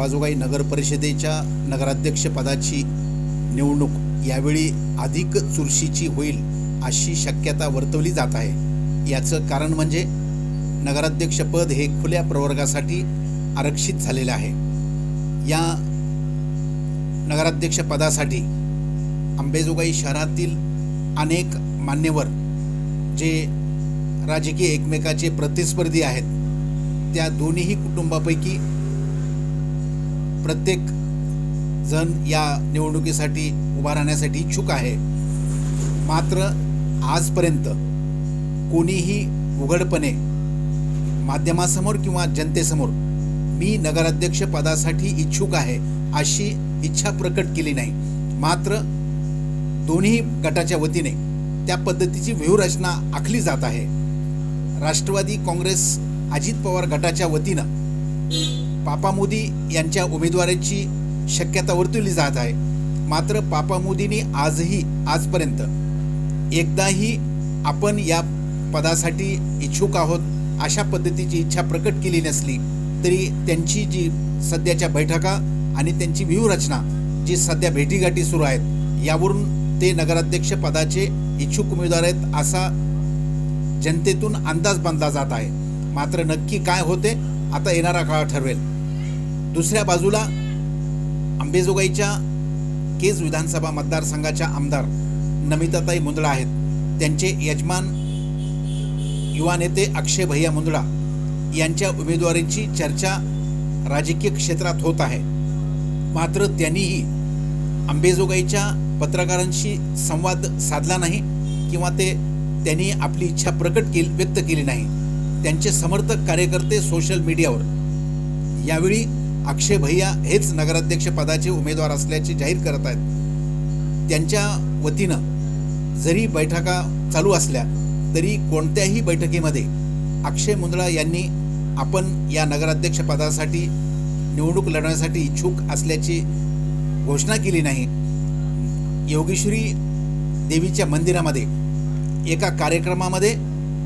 अंबाजोगाई नगर परिषदेच्या नगराध्यक्षपदाची निवडणूक यावेळी अधिक चुरशीची होईल अशी शक्यता वर्तवली जात आहे. याचं कारण म्हणजे नगराध्यक्षपद हे खुल्या प्रवर्गासाठी आरक्षित झालेलं आहे. या नगराध्यक्षपदासाठी अंबेजोगाई शहरातील अनेक मान्यवर जे राजकीय एकमेकाचे प्रतिस्पर्धी आहेत त्या दोन्हीही कुटुंबापैकी प्रत्येक जण या निवडणुकीसाठी उभा राहण्यासाठी इच्छुक आहे. मात्र आजपर्यंत कोणीही उघडपणे माध्यमासमोर किंवा जनतेसमोर मी नगराध्यक्ष पदासाठी इच्छुक आहे अशी इच्छा प्रकट केली नाही. मात्र दोन्ही गटाच्या वतीने त्या पद्धतीची व्यूहरचना आखली जात आहे. राष्ट्रवादी काँग्रेस अजित पवार गटाच्या वतीनं पापा मोदी यांच्या उमेदवाराची शक्यता वर्तवली जात आहे. मात्र पापा मोदींनी आजही आजपर्यंत एकदाही आपण या पदासाठी इच्छुक आहोत अशा पद्धतीची इच्छा प्रकट केली नसली तरी त्यांची जी सध्याच्या बैठका आणि त्यांची व्यूहरचना जी सध्या भेटीगाठी सुरू आहेत यावरून ते नगराध्यक्ष पदाचे इच्छुक उमेदवार आहेत असा जनतेतून अंदाज बांधला जात आहे. मात्र नक्की काय होते आता येणारा काळ ठरवेल. दुसऱ्या बाजूला अंबेजोगाईच्या केज विधानसभा मतदारसंघाच्या आमदार नमिताताई मुंदळा आहेत. त्यांचे यजमान युवा नेते अक्षय भैया मुंदळा यांच्या उमेदवारीची चर्चा राजकीय क्षेत्रात होत आहे. मात्र त्यांनीही अंबेजोगाईच्या पत्रकारांशी संवाद साधला नाही किंवा ते त्यांनी आपली इच्छा प्रकट केली व्यक्त केली नाही. त्यांचे समर्थक कार्यकर्ते सोशल मीडियावर यावेळी अक्षय भैया हेच नगराध्यक्ष पदाचे उमेदवार असल्याचे जाहीर करत आहेत. त्यांच्या वतीनं जरी बैठका चालू असल्या तरी कोणत्याही बैठकीमध्ये अक्षय मुंदळा यांनी आपण या नगराध्यक्ष पदासाठी निवडणूक लढवण्यासाठी इच्छुक असल्याची घोषणा केली नाही. योगेश्वरी देवीच्या मंदिरामध्ये एका कार्यक्रमामध्ये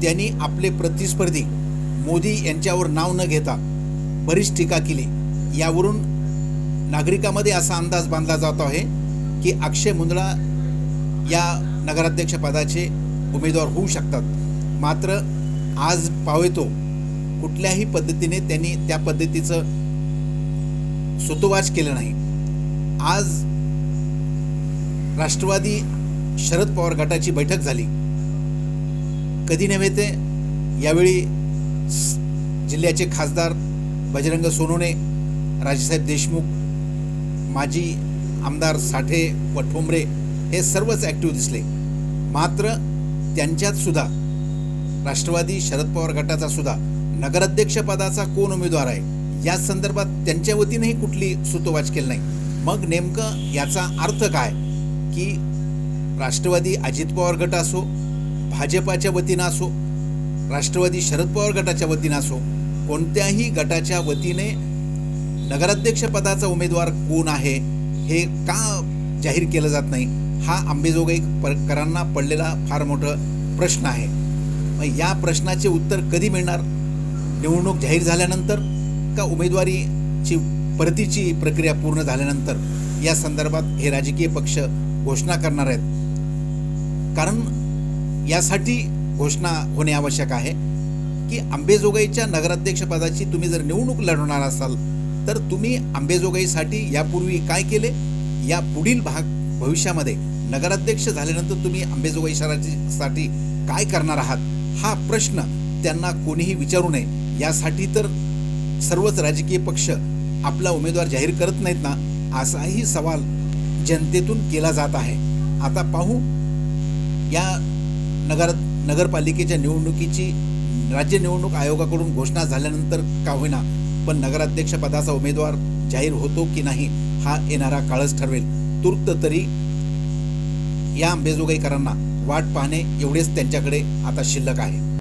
त्यांनी आपले प्रतिस्पर्धी मोदी यांच्यावर नाव न घेता बरीच टीका केली. यावरून नागरिकांमध्ये असा अंदाज बांधला जात आहे की अक्षय मुंदळा या नगराध्यक्षपदाचे उमेदवार होऊ शकतात. मात्र आज पावेतो कुठल्याही पद्धतीने त्यांनी त्या पद्धतीचं सुतोवाच केलं नाही. आज राष्ट्रवादी शरद पवार गटाची बैठक झाली. कधी नव्हे ते यावेळी जिल्ह्याचे खासदार बजरंग सोनोने राजेसाहेब देशमुख माजी आमदार साठे व ठोंबरे हे सर्वच ॲक्टिव्ह दिसले. मात्र त्यांच्यात सुद्धा राष्ट्रवादी शरद पवार गटाचा सुद्धा नगराध्यक्षपदाचा कोण उमेदवार आहे या संदर्भात त्यांच्या वतीनेही कुठली सुतोवाच केली नाही. मग नेमकं याचा अर्थ काय? की राष्ट्रवादी अजित पवार गट असो भाजपाच्या वतीनं असो राष्ट्रवादी शरद पवार गटाच्या वतीनं असो कोणत्याही गटाच्या वतीने नगराध्यक्षपदाचा उमेदवार कोण आहे हे का जाहीर केलं जात नाही हा आंबेजोगाईकरांना पडलेला फार मोठं प्रश्न आहे. मग या प्रश्नाचे उत्तर कधी मिळणार? निवडणूक जाहीर झाल्यानंतर का उमेदवारीची परतीची प्रक्रिया पूर्ण झाल्यानंतर? या संदर्भात हे राजकीय पक्ष घोषणा करणार आहेत. कारण यासाठी घोषणा होणे आवश्यक आहे की आंबेजोगाईच्या नगराध्यक्षपदाची तुम्ही जर निवडणूक लढवणार असाल तर तुम्ही आंबेजोगाईसाठी यापूर्वी काय केले? या पुढील भाग भविष्यामध्ये नगराध्यक्ष झाल्यानंतर तुम्ही आंबेजोगाई शहरासाठी काय करणार आहात? हा प्रश्न त्यांना कोणीही विचारू नये. यासाठी तर सर्वच राजकीय पक्ष आपला उमेदवार जाहीर करत नाहीत ना असाही सवाल जनतेतून केला जात आहे. आता पाहू या नगर नगरपालिकेच्या निवडणुकीची राज्य निवडणूक आयोगाकडून घोषणा झाल्यानंतर का होईना पण नगराध्यक्ष पदाचा उमेदवार जाहीर होतो की नाही हा येणारा काळच ठरवेल. तूर्त तरी या अंबेजोगाईकरांना वाट पाहणे एवढेच त्यांच्याकडे आता शिल्लक आहे.